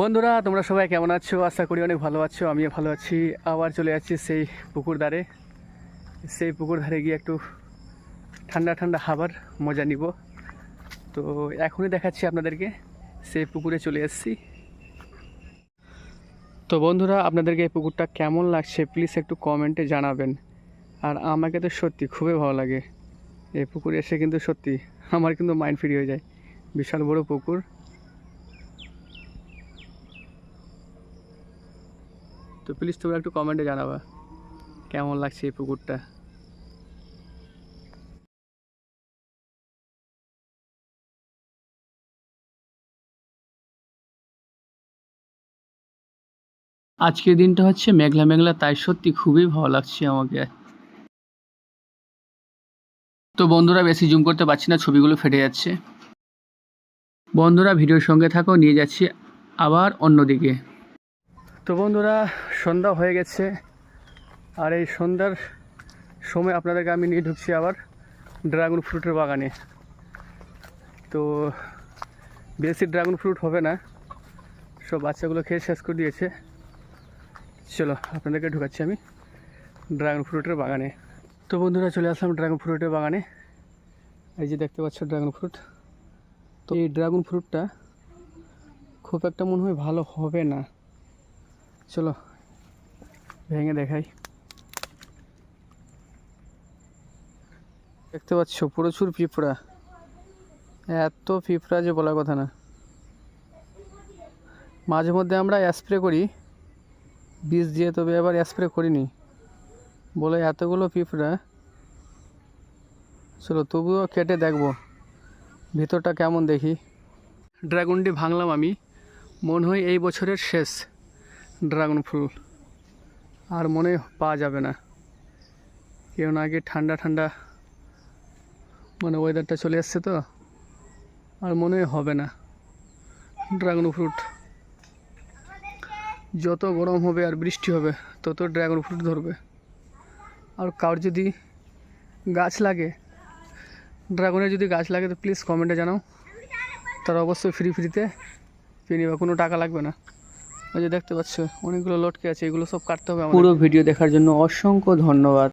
বন্ধুরা, তোমরা সবাই কেমন আছো? আশা করি অনেক ভালো আছো, আমিও ভালো আছি। আবার চলে যাচ্ছি সেই পুকুর ধারে। সেই পুকুর ধারে গিয়ে একটু ঠান্ডা ঠান্ডা হাবার মজা নিব। তো এখনই দেখাচ্ছি আপনাদেরকে, সেই পুকুরে চলে এসেছি। তো বন্ধুরা, আপনাদেরকে এই পুকুরটা কেমন লাগছে প্লিজ একটু কমেন্টে জানাবেন। আর আমাকে তো সত্যি খুবই ভালো লাগে। এই পুকুরে এসে কিন্তু সত্যি আমার কিন্তু মাইন্ড ফ্রি হয়ে যায়। বিশাল বড় পুকুর। তো প্লিজ তোমরা একটু কমেন্টে জানাবা, কেমন লাগছে এই পুকুরটা? আজকের দিনটা হচ্ছে মেঘলা মেঘলা, তাই সত্যি খুবই ভালো লাগছে আমাকে। তো বন্ধুরা, বেশি জুম করতে পারছি না, ছবিগুলো ফেটে যাচ্ছে। বন্ধুরা, ভিডিওর সঙ্গে থাকো, নিয়ে যাচ্ছি আবার অন্যদিকে। তো বন্ধুরা, সন্ধ্যা হয়ে গেছে। আর এই সন্ধ্যার সময় আপনাদেরকে আমি নিয়ে ঢুকছি আবার ড্রাগন ফ্রুটের বাগানে। তো বেশি ড্রাগন ফ্রুট হবে না, সব বাচ্চাগুলো খেয়ে শেষ করে দিয়েছে। চলো, আপনাদেরকে ঢুকাচ্ছি আমি ড্রাগন ফ্রুটের বাগানে। তো বন্ধুরা, চলে আসলাম ড্রাগন ফ্রুটের বাগানে। এই যে দেখতে পাচ্ছ ড্রাগন ফ্রুট। তো এই ড্রাগন ফ্রুটটা খুব একটা মনে হয় ভালো হবে না। চলো, ভেঙে দেখাই। দেখতে পাচ্ছ, প্রচুর পিঁপড়া। এত পিঁপড়া যে বলার কথা না। মাঝে মধ্যে আমরা স্প্রে করি বিষ দিয়ে, তবে এবার স্প্রে করিনি। বলে এতগুলো পিঁপড়া। চলো, তবুও কেটে দেখব, ভিতরটা কেমন দেখি। ড্রাগনটি ভাঙলাম আমি। মনে হয় এই বছরের শেষ। ড্রাগন ফুল। আর মনে পাওয়া যাবে না। কেউ না আগে ঠান্ডা ঠান্ডা মানে ওয়েদারটা চলে আসছে তো। আর মনে হবে না। Dragon fruit. যত গরম হবে আর বৃষ্টি হবে, তত ড্রাগন ফ্রুট ধরবে। আর কার যদি গাছ লাগে, ড্রাগনের যদি গাছ লাগে, তো প্লিজ কমেন্টে জানাও। তারা অবশ্যই ফ্রি ফ্রিতে পেয়ে নেবে, কোনো টাকা লাগবে না। ওই যে দেখতে পাচ্ছ, অনেকগুলো লটকে আছে, এগুলো সব কাটতে হবে পুরো ভিডিও দেখার জন্য অসংখ্য ধন্যবাদ।